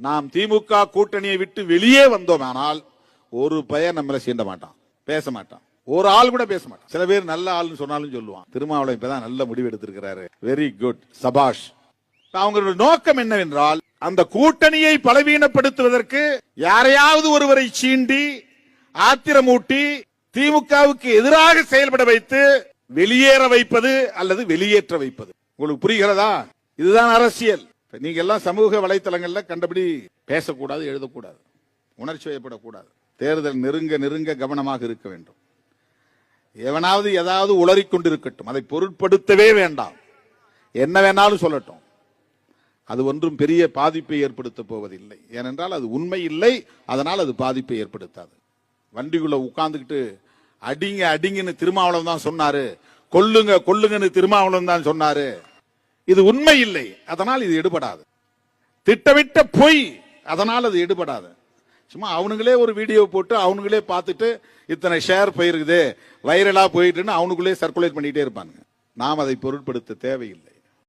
நாம் திமுக கூட்டணியை விட்டு வெளியே வந்தோமானால் ஒரு பையன் நம்மளை சீண்ட மாட்டான். பேச மாட்டான். ஒரு ஆள் கூட பேச மாட்டான். சில பேர் நல்ல ஆள்னு சொன்னாலும் சொல்லுவான். திருமாவளவன் இப்பதான் நல்ல முடிவு எடுத்திருக்கிறாரு. வெரி குட் சபாஷ். அவங்களோட நோக்கம் என்னவென்றால் அந்த கூட்டணியை பலவீனப்படுத்துவதற்கு யாரையாவது ஒருவரை சீண்டி ஆத்திரமூட்டி திமுகவுக்கு எதிராக செயல்பட வைத்து வெளியேற வைப்பது அல்லது வெளியேற்ற வைப்பது. உங்களுக்கு புரிகிறதா? இதுதான் அரசியல். இப்போ நீங்கள் எல்லாம் சமூக வலைத்தளங்களில் கண்டபடி பேசக்கூடாது எழுதக்கூடாது. உணர்ச்சி வயப்படக்கூடாது தேர்தல் நெருங்க நெருங்க கவனமாக இருக்க வேண்டும். எவனாவது ஏதாவது உளறிக்கொண்டு கொண்டிருக்கட்டும். அதை பொருட்படுத்தவே வேண்டாம். என்ன வேணாலும் சொல்லட்டும். அது ஒன்றும் பெரிய பாதிப்பை ஏற்படுத்த போவதில்லை. ஏனென்றால் அது உண்மை இல்லை. அதனால் அது பாதிப்பை ஏற்படுத்தாது. வண்டிக்குள்ளே உட்கார்ந்துக்கிட்டு அடிங்க அடிங்கன்னு திருமாவளம் தான் சொன்னாரு. கொல்லுங்க கொல்லுங்கன்னு திருமாவளம் தான் சொன்னாரு. இது உண்மை இல்லை. அதனால் இது எடுபடாது. திட்டமிட்ட பொய் அதனால் அது எடுபடாது. சும்மா அவனுங்களே ஒரு வீடியோ போட்டு அவனுங்களே பார்த்துட்டு இத்தனை ஷேர் போயிருக்குது வைரலாக போயிட்டுன்னு அவனுக்குள்ளே சர்க்குலேட் பண்ணிகிட்டே இருப்பாங்க நாம் அதை பொருட்படுத்த தேவையில்லை.